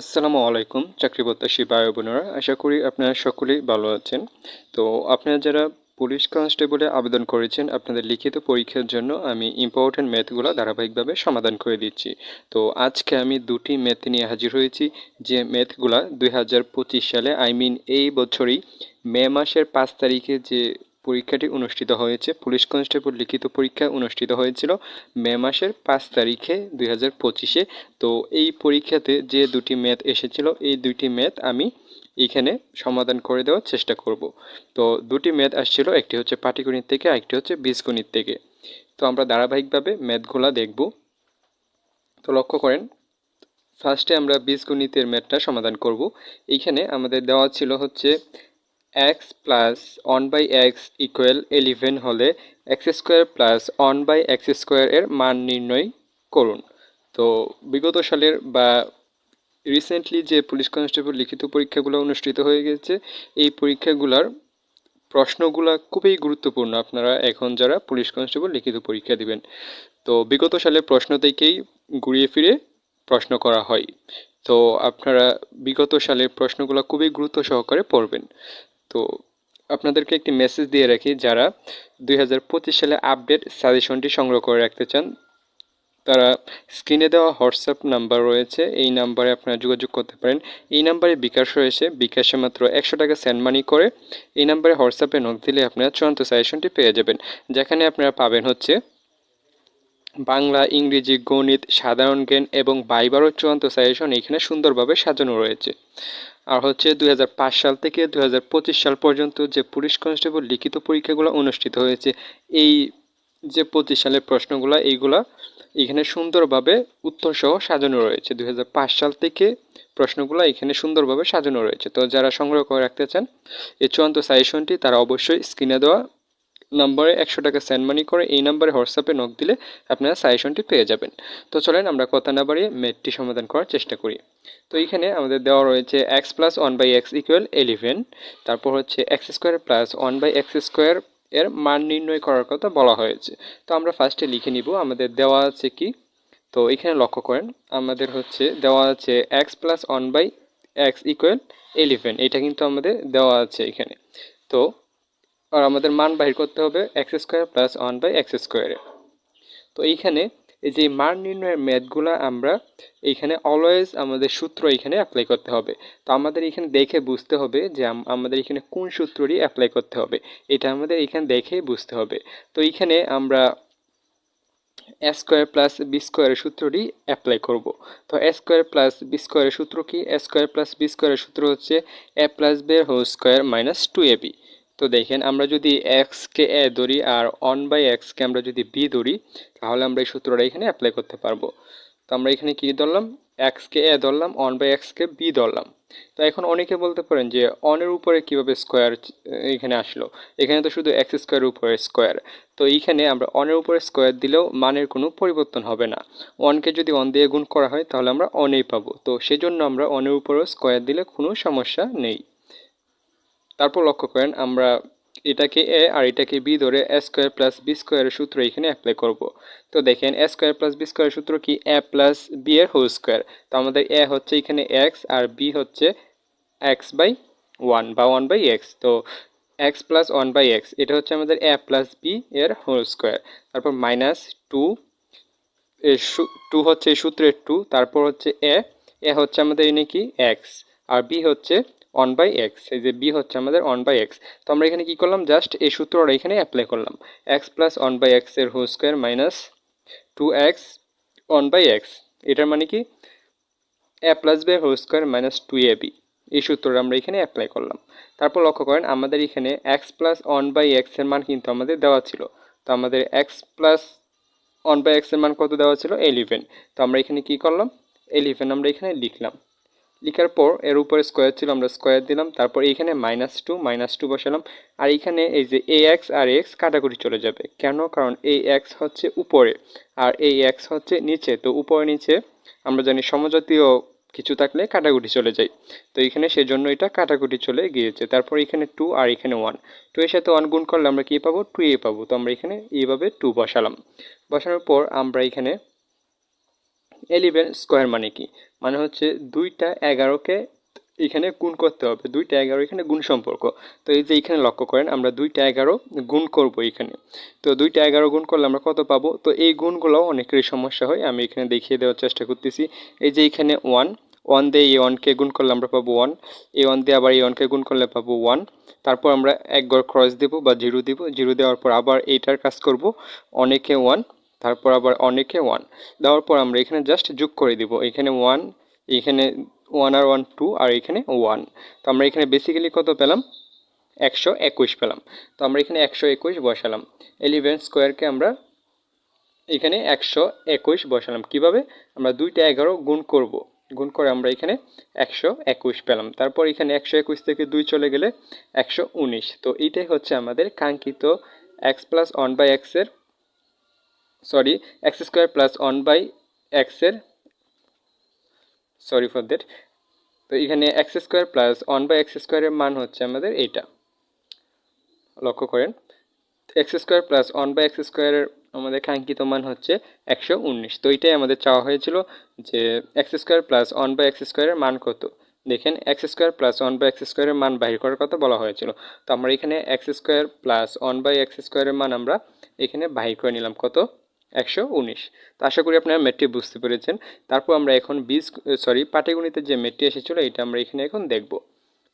আসসালামু আলাইকুম, চাকরি প্রত্যাশী ভাই বোনেরা। আশা করি আপনারা সকলেই ভালো আছেন। তো আপনারা যারা পুলিশ কনস্টেবলে আবেদন করেছেন, আপনাদের লিখিত পরীক্ষার জন্য আমি ইম্পর্টেন্ট ম্যাথগুলো ধারাবাহিকভাবে সমাধান করে দিচ্ছি। তো আজকে আমি দুটি ম্যাথ নিয়ে হাজির হয়েছি, যে ম্যাথগুলা দুই হাজার পঁচিশ সালে আই মিন এই বছরই মে মাসের পাঁচ তারিখে যে পরীক্ষাটি অনুষ্ঠিত হয়েছে। পুলিশ কনস্টেবল লিখিত পরীক্ষা অনুষ্ঠিত হয়েছিল মে মাসের পাঁচ তারিখে দুই পঁচিশে। তো এই পরীক্ষাতে যে দুটি ম্যাথ এসেছিল, এই দুইটি ম্যাথ আমি এইখানে সমাধান করে দেওয়ার চেষ্টা করব। তো দুটি ম্যাথ আসছিল, একটি হচ্ছে পাটিগণিত থেকে, আরেকটি হচ্ছে বীজগণিত থেকে। তো আমরা ধারাবাহিকভাবে ম্যাথগুলা দেখব। তো লক্ষ্য করেন, ফার্স্টে আমরা বীজগণিতের ম্যাথটা সমাধান করব। এইখানে আমাদের দেওয়া ছিল হচ্ছে X plus one by X equal eleven হলে X square plus one by X square এর মান নির্ণয় করুন। তো বিগত সালের বা রিসেন্টলি যে পুলিশ কনস্টেবল লিখিত পরীক্ষাগুলো অনুষ্ঠিত হয়ে গেছে, এই পরীক্ষাগুলোর প্রশ্নগুলো খুবই গুরুত্বপূর্ণ আপনারা এখন যারা পুলিশ কনস্টেবল লিখিত পরীক্ষা দিবেন। তো বিগত সালের প্রশ্ন থেকেই ঘুরিয়ে ফিরে প্রশ্ন করা হয়। তো আপনারা বিগত সালের প্রশ্নগুলো খুবই গুরুত্ব সহকারে পড়বেন। তো আপনাদেরকে একটি মেসেজ দিয়ে রাখি, যারা দুই হাজার পঁচিশ সালে আপডেট সাজেশনটি সংগ্রহ করে রাখতে চান, তারা স্ক্রিনে দেওয়া হোয়াটসঅ্যাপ নাম্বার রয়েছে, এই নাম্বারে আপনারা যোগাযোগ করতে পারেন। এই নাম্বারে বিকাশ রয়েছে বিকাশে মাত্র একশো টাকা সেন্ড মানি করে, এই নাম্বারে হোয়াটসঅ্যাপে নক দিলে আপনারা চূড়ান্ত সাজেশনটি পেয়ে যাবেন। যেখানে আপনারা পাবেন হচ্ছে বাংলা, ইংরেজি, গণিত, সাধারণ জ্ঞান এবং বাইবারও চূড়ান্ত সাজেশন এখানে সুন্দরভাবে সাজানো রয়েছে। আর হচ্ছে দুই হাজার পাঁচ সাল থেকে দু হাজার পঁচিশ সাল পর্যন্ত যে পুলিশ কনস্টেবল লিখিত পরীক্ষাগুলো অনুষ্ঠিত হয়েছে, এই যে পঁচিশ সালের প্রশ্নগুলো, এইগুলা এখানে সুন্দরভাবে উত্তরসহ সাজানো রয়েছে। দু হাজার পাঁচ সাল থেকে প্রশ্নগুলো এখানে সুন্দরভাবে সাজানো রয়েছে। তো যারা সংগ্রহ করে রাখতে চান, এই চূড়ান্ত সাজেশনটি তারা অবশ্যই স্ক্রিনে দেওয়া নম্বরে একশো টাকা সেন্ড মানি করে এই নাম্বারে হোয়াটসঅ্যাপে নক দিলে আপনারা সাজেশনটি পেয়ে যাবেন। তো চলেন আমরা কথা না বাড়িয়ে ম্যাথটি সমাধান করার চেষ্টা করি। তো এইখানে আমাদের দেওয়া রয়েছে X plus one by X equal eleven তারপর হচ্ছে X square plus one by X square এর মান নির্ণয় করার কথা বলা হয়েছে। তো আমরা ফার্স্টে লিখে নিব, আমাদের দেওয়া আছে কি? তো এখানে লক্ষ্য করেন, আমাদের হচ্ছে দেওয়া আছে X plus one by X equal eleven এটা কিন্তু আমাদের দেওয়া আছে এখানে। তো আর আমাদের মান বাহির করতে হবে X square plus one by X স্কোয়ারে তো এইখানে এই যে মান নির্ণয়ের ম্যাথগুলো আমরা এইখানে অলওয়েজ আমাদের সূত্র এখানে অ্যাপ্লাই করতে হবে। তো আমাদের এখানে দেখে বুঝতে হবে যে আমাদের এখানে কোন সূত্রটি অ্যাপ্লাই করতে হবে। এটা আমাদের এখানে দেখে বুঝতে হবে। তো এইখানে আমরা এ স্কোয়ার প্লাস বি স্কোয়ারের সূত্রটি অ্যাপ্লাই করব। তো এ স্কোয়ার প্লাস বি স্কোয়ারের সূত্র কি? এ স্কোয়ার প্লাস বি স্কোয়ারের সূত্র হচ্ছে A plus B whole square minus two A B তো দেখেন, আমরা যদি এক্সকে এ ধরি আর ওয়ান বাই এক্সকে আমরা যদি বি ধরি, তাহলে আমরা এই সূত্রটা এখানে অ্যাপ্লাই করতে পারব। তো আমরা এখানে কী ধরলাম? এক্সকে এ ধরলাম ওয়ান বাই এক্সকে বি ধরলাম। তো এখন অনেকে বলতে পারেন যে অনের উপরে কীভাবে স্কোয়ার এখানে আসলো? এখানে তো শুধু এক্স স্কোয়ারের উপরে স্কোয়ার তো এইখানে আমরা অনের উপরে স্কোয়ার দিলেও মানের কোনো পরিবর্তন হবে না। অনকে যদি অন দিয়ে গুণ করা হয়, তাহলে আমরা অনেই পাবো। তো সেজন্য আমরা অনের উপরেও স্কোয়ার দিলে কোনো সমস্যা নেই। তারপর লক্ষ্য করেন আমরা এটাকে এ আর এটাকে বি ধরে এ স্কোয়ার প্লাস বি স্কোয়ারের সূত্র এখানে অ্যাপ্লাই করব। তো দেখেন এ স্কোয়ার প্লাস বি স্কোয়ারের সূত্র কি? এ প্লাস বি এর হোল স্কোয়ার তো আমাদের এ হচ্ছে এখানে এক্স আর বি হচ্ছে এক্স বাই ওয়ান বা ওয়ান বাই এক্স তো X plus one by X এটা হচ্ছে আমাদের এ প্লাস বি এর হোল স্কোয়ার তারপর মাইনাস টু এর টু হচ্ছে এই সূত্রের টু তারপর হচ্ছে এ। এ হচ্ছে আমাদের এনে কি? এক্স আর বি হচ্ছে ওয়ান বাই এক্স এই যে বি হচ্ছে আমাদের ওয়ান বাই এক্স তো আমরা এখানে কী করলাম? জাস্ট এই সূত্রটা এখানে অ্যাপ্লাই করলাম। এক্স প্লাস ওয়ান বাই এক্সের whole square minus two X one by X এটার মানে কি? A plus B whole square minus two A B এই সূত্রটা আমরা এখানে অ্যাপ্লাই করলাম। তারপর লক্ষ্য করেন, আমাদের এখানে এক্স প্লাস ওয়ান বাই এক্সের মান কিন্তু আমাদের দেওয়া ছিল। তো আমাদের এক্স প্লাস ওয়ান বাই এক্সের মান কত দেওয়া ছিল? এলিভেন তো আমরা এখানে কী করলাম? এলিভেন আমরা এখানে লিখলাম। লিখার পর এর উপরে স্কোয়ার ছিল, আমরা স্কোয়ার দিলাম, তারপর এইখানে মাইনাস টু মাইনাস টু বসালাম, আর এইখানে এই যে এ এক্স আর এক্স কাটাকুটি চলে যাবে। কেন? কারণ এই এক্স হচ্ছে উপরে, আর এই এক্স হচ্ছে নিচে। তো উপরে নিচে আমরা জানি সমজাতীয় কিছু থাকলে কাটাকুটি চলে যায়। তো এখানে সেজন্য এটা কাটাকুটি চলে গিয়েছে। তারপর এখানে টু আর এখানে ওয়ান টু এর সাথে ওয়ান গুণ করলে আমরা কী পাবো? টু এ পাবো। তো আমরা এখানে এইভাবে টু বসালাম। বসানোর পর আমরা এখানে এলিভেন স্কোয়ার মানে কি? মানে হচ্ছে দুইটা এগারোকে এখানে গুণ করতে হবে। দুইটা এগারো এখানে গুণ সম্পর্ক। তো এই যে এখানে লক্ষ্য করেন, আমরা দুইটা এগারো গুণ করব এখানে। তো দুইটা এগারো গুণ করলে আমরা কত পাবো? তো এই গুণগুলো অনেকেরই সমস্যা হয়। আমি এখানে দেখিয়ে দেওয়ার চেষ্টা করতেছি। এই যে এখানে ওয়ান ওয়ান দিয়ে এই ওয়ানকে গুণ করলে আমরা পাবো ওয়ান এই ওয়ান দিয়ে আবার এই ওয়ানকে গুণ করলে পাবো ওয়ান তারপর আমরা এক গড় ক্রস দেব বা জিরো দিব। জিরো দেওয়ার পর আবার এইটার কাজ করব। অনেকে ওয়ান তারপর আবার অনেকে ওয়ান দেওয়ার পর আমরা এখানে জাস্ট যোগ করে দিব। এখানে ওয়ান এখানে ওয়ান আর ওয়ান টু আর এখানে ওয়ান তো আমরা এখানে বেসিক্যালি কত পেলাম? একশো একুশ পেলাম। তো আমরা এখানে একশো একুশ বসালাম। এলিভেন স্কোয়ারকে আমরা এখানে একশো একুশ বসালাম। কীভাবে? আমরা দুইটা এগারো গুণ করব। গুণ করে আমরা এখানে একশো একুশ পেলাম। তারপর এখানে একশো একুশ থেকে দুই চলে গেলে একশো উনিশ। তো এইটাই হচ্ছে আমাদের কাঙ্ক্ষিত এক্স প্লাস ওয়ান বাই এক্সের sorry X square plus one by এক্সের সরি ফর দ্যাট তো এখানে X square plus one by X স্কোয়ারের মান হচ্ছে আমাদের এইটা লক্ষ্য করেন X square plus one by X স্কোয়ারের আমাদের কাঙ্ক্ষিত মান হচ্ছে একশো উনিশ তো এইটাই আমাদের চাওয়া হয়েছিল যে X square plus one by X স্কোয়ারের মান কত দেখেন X square plus one by X স্কোয়ারের মান বাহির করার কথা বলা হয়েছিল তো আমরা এখানে X square plus one by X স্কোয়ারের মান আমরা এখানে বাহির করে নিলাম কত একশো উনিশ। তো আশা করি আপনারা ম্যাটটি বুঝতে পেরেছেন। তারপর আমরা এখন বীজ, সরি, পাটিগণিতের যে ম্যাটটি এসেছিল, এটা আমরা এখানে এখন দেখব।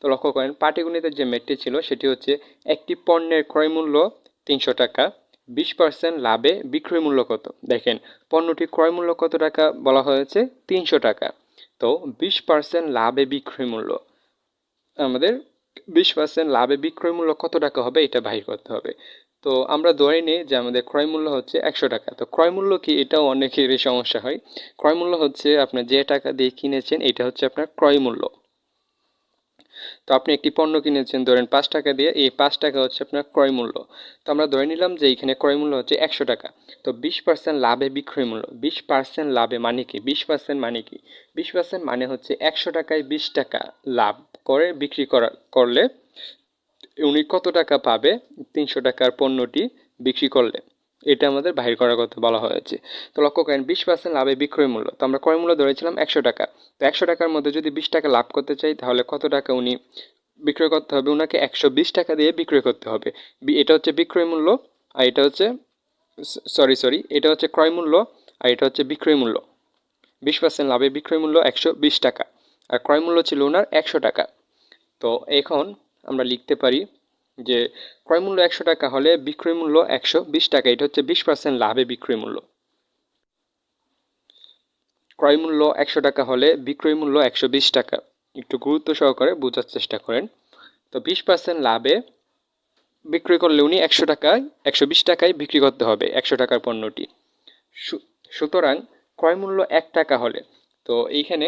তো লক্ষ্য করেন, পাটিগণিতের যে ম্যাটটি ছিল, সেটি হচ্ছে একটি পণ্যের ক্রয় মূল্য তিনশো টাকা, বিশ পার্সেন্ট লাভে বিক্রয় মূল্য কত? দেখেন পণ্যটি ক্রয় মূল্য কত টাকা বলা হয়েছে? তিনশো টাকা। তো বিশ পার্সেন্ট লাভে বিক্রয় মূল্য। আমাদের বিশ পার্সেন্ট লাভে বিক্রয় মূল্য কত টাকা হবে? এটা বাহির করতে হবে। তো আমরা ধরে নিই যে আমাদের ক্রয় মূল্য হচ্ছে একশো টাকা। তো ক্রয় মূল্য কি? এটাও অনেকেরই সমস্যা হয়। ক্রয় মূল্য হচ্ছে আপনার যে টাকা দিয়ে কিনেছেন, এটা হচ্ছে আপনার ক্রয় মূল্য। তো আপনি একটি পণ্য কিনেছেন, ধরেন পাঁচ টাকা দিয়ে, এই পাঁচ টাকা হচ্ছে আপনার ক্রয় মূল্য। তো আমরা ধরে নিলাম যে এখানে ক্রয় মূল্য হচ্ছে একশো টাকা। তো বিশ পার্সেন্ট লাভে বিক্রয় মূল্য। বিশ পার্সেন্ট লাভে মানে কি? বিশ পার্সেন্ট মানে কি? বিশ পার্সেন্ট মানে হচ্ছে একশো টাকায় বিশ টাকা লাভ করে বিক্রি করা, করলে উনি কত টাকা পাবে? তিনশো টাকার পণ্যটি বিক্রি করলে। এটা আমাদের বাহির করার কথা বলা হয়েছে। তো লক্ষ্য করেন, বিশ পার্সেন্ট লাভে বিক্রয় মূল্য। তো আমরা ক্রয় মূল্য ধরেছিলাম একশো টাকা। তো একশো টাকার মধ্যে যদি বিশ টাকা লাভ করতে চাই, তাহলে কত টাকা উনি বিক্রয় করতে হবে? ওনাকে একশো বিশ টাকা দিয়ে বিক্রয় করতে হবে। এটা হচ্ছে বিক্রয় মূল্য, আর এটা হচ্ছে সরি সরি, এটা হচ্ছে ক্রয় মূল্য, আর এটা হচ্ছে বিক্রয় মূল্য। বিশ পার্সেন্ট লাভে বিক্রয় মূল্য একশো বিশ টাকা। আর ক্রয় মূল্য ছিল ওনার একশো টাকা। তো এখন আমরা লিখতে পারি যে ক্রয় মূল্য একশো টাকা হলে বিক্রয় মূল্য একশো বিশ টাকা, এটা হচ্ছে বিশ পার্সেন্ট লাভে বিক্রয় মূল্য। ক্রয় মূল্য একশো টাকা হলে বিক্রয় মূল্য একশো বিশ টাকা। একটু গুরুত্ব সহকারে বোঝার চেষ্টা করেন। তো বিশ পার্সেন্ট লাভে বিক্রয় করলে উনি একশো টাকায়, একশো বিশ টাকায় বিক্রি করতে হবে একশো টাকার পণ্যটি। সুতরাং ক্রয় মূল্য এক টাকা হলে, তো এইখানে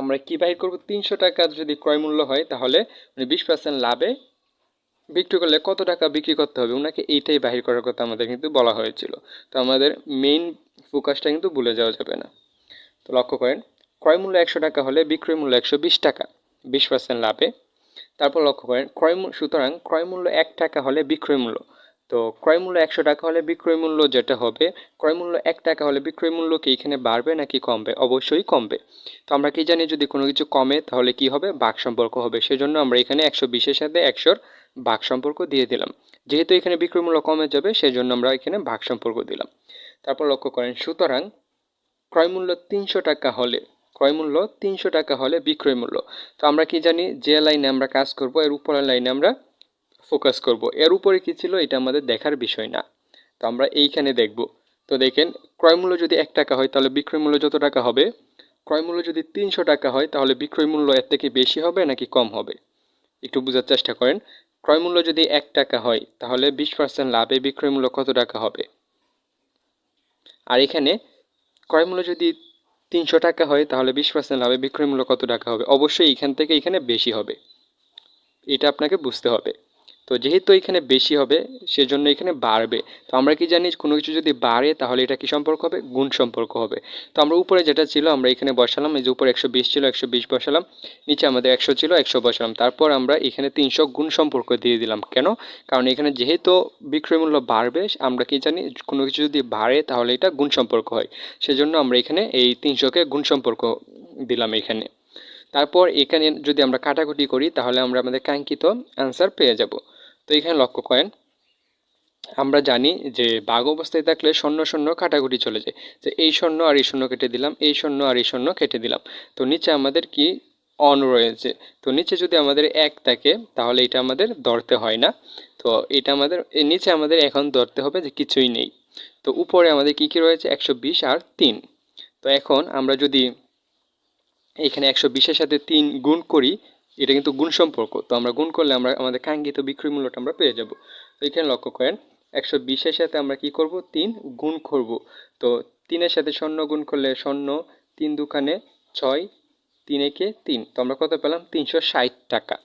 আমরা কি বাহির করব? তিনশো টাকা যদি ক্রয় মূল্য হয়, তাহলে উনি বিশ পার্সেন্ট লাভে বিক্রি করলে কত টাকা বিক্রি করতে হবে? ওনাকে এইটাই বাহির করার কথা আমাদের কিন্তু বলা হয়েছিল। তো আমাদের মেইন ফোকাসটা কিন্তু ভুলে যাওয়া যাবে না। তো লক্ষ্য করেন, ক্রয় মূল্য একশো টাকা হলে বিক্রয় মূল্য একশো বিশ টাকা, বিশ পার্সেন্ট লাভে। তারপর লক্ষ্য করেন, ক্রয় সুতরাং ক্রয় মূল্য এক টাকা হলে বিক্রয় মূল্য। তো ক্রয় মূল্য একশো টাকা হলে বিক্রয় মূল্য যেটা হবে, ক্রয় মূল্য এক টাকা হলে বিক্রয় মূল্য কি এখানে বাড়বে নাকি কমবে? অবশ্যই কমবে। তো আমরা কি জানি যদি কোনো কিছু কমে তাহলে কি হবে? বাক সম্পর্ক হবে। সেজন্য আমরা এখানে একশো বিশের সাথে একশোর ভাগ সম্পর্ক দিয়ে দিলাম। যেহেতু এখানে বিক্রয় মূল্য কমে যাবে সেই জন্য আমরা এখানে ভাগ সম্পর্ক দিলাম। তারপর লক্ষ্য করেন, সুতরাং ক্রয় মূল্য তিনশো টাকা হলে, ক্রয় মূল্য তিনশো টাকা হলে বিক্রয় মূল্য। তো আমরা কি জানি, যে লাইনে আমরা কাজ করব, এর উপরের লাইনে আমরা ফোকাস করব। এর উপরে কি ছিল? এটা আমাদের দেখার বিষয় না। তো আমরা এইখানে দেখব। তো দেখেন, ক্রয় মূল্য যদি এক টাকা হয়, তাহলে বিক্রয় মূল্য যত টাকা হবে? ক্রয় মূল্য যদি তিনশো টাকা হয়, তাহলে বিক্রয় মূল্য এর থেকে বেশি হবে নাকি কম হবে? একটু বোঝার চেষ্টা করেন। ক্রয় মূল্য যদি এক টাকা হয়, তাহলে বিশ পার্সেন্ট লাভে বিক্রয় মূল্য কত টাকা হবে? আর এখানে, ক্রয় মূল্য যদি তিনশো টাকা হয়, তাহলে বিশ পার্সেন্ট লাভে বিক্রয় মূল্য কত টাকা হবে? অবশ্যই এখান থেকে এখানে বেশি হবে। এটা আপনাকে বুঝতে হবে। তো যেহেতু এখানে বেশি হবে, সেজন্য এখানে বাড়বে। তো আমরা কি জানি, কোনো কিছু যদি বাড়ে, তাহলে এটা কি সম্পর্ক হবে? গুণ সম্পর্ক হবে। তো আমরা উপরে যেটা ছিল, আমরা এখানে বসালাম, এই যে উপরে একশো বিশ ছিল, একশো বিশ বসালাম, নিচে আমাদের একশো ছিল, একশো বসালাম। তারপর আমরা এখানে তিনশো গুণ সম্পর্ক দিয়ে দিলাম। কেন? কারণ এখানে যেহেতু বিক্রয় মূল্য বাড়বে, আমরা কি জানি, কোনো কিছু যদি বাড়ে, তাহলে এটা গুণ সম্পর্ক হয়। সেজন্য আমরা এখানে এই তিনশোকে গুণ সম্পর্ক দিলাম এখানে। তারপর এখানে যদি আমরা কাটাকুটি করি, তাহলে আমরা আমাদের কাঙ্ক্ষিত অ্যান্সার পেয়ে যাব। তো এখানে লক্ষ্য করেন, আমরা জানি যে বাঘ অবস্থায় থাকলে শূন্য শূন্য কাটাকুটি চলে যায়। যে এই শূন্য আর এই শূন্য কেটে দিলাম, এই শূন্য আর এই শূন্য কেটে দিলাম। তো নিচে আমাদের কি অন রয়েছে? তো নিচে যদি আমাদের এক থাকে, তাহলে এটা আমাদের ধরতে হয় না। তো এটা আমাদের নিচে আমাদের এখন ধরতে হবে যে কিছুই নেই। তো উপরে আমাদের কি কি রয়েছে? একশো বিশ আর তিন। তো এখন আমরা যদি এখানে একশো বিশের সাথে তিন গুণ করি এটা কিন্তু গুণ সম্পর্ক। তো আমরা গুণ করলে আমরা, আমাদের কাঙ্ক্ষিত বিক্রয় মূল্যটা আমরা পেয়ে যাব। তো এখানে লক্ষ্য করেন, একশো বিশের সাথে আমরা কি করব? তিন গুণ করব। তো তিনের সাথে শূন্য গুণ করলে শূন্য তিন দোকানে ছয়, তিন একে তিন। তো আমরা কত পেলাম? তিনশো ষাট টাকা।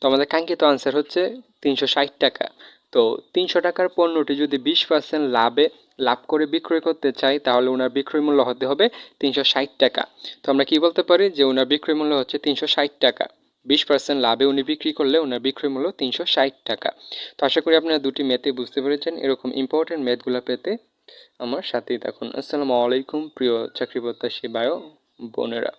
তো আমাদের কাঙ্ক্ষিত আনসার হচ্ছে তিনশো ষাট টাকা। তো তিনশো টাকার পণ্যটি যদি বিশ পার্সেন্ট লাভে, লাভ করে বিক্রয় করতে চাই, তাহলে ওনার বিক্রয় মূল্য হতে হবে তিনশো ষাট টাকা। তো আমরা কি বলতে পারি? যে ওনার বিক্রয় মূল্য হচ্ছে তিনশো ষাট টাকা। বিশ পার্সেন্ট লাভে উনি বিক্রি করলে ওনার বিক্রয় মূল্য তিনশো ষাট টাকা। তো আশা করি আপনারা দুটি ম্যাথে বুঝতে পেরেছেন। এরকম ইম্পর্টেন্ট ম্যাথগুলো পেতে আমার সাথেই থাকুন। আসসালামু আলাইকুম, প্রিয় চাকরি প্রত্যাশী বায়ো বোনেরা।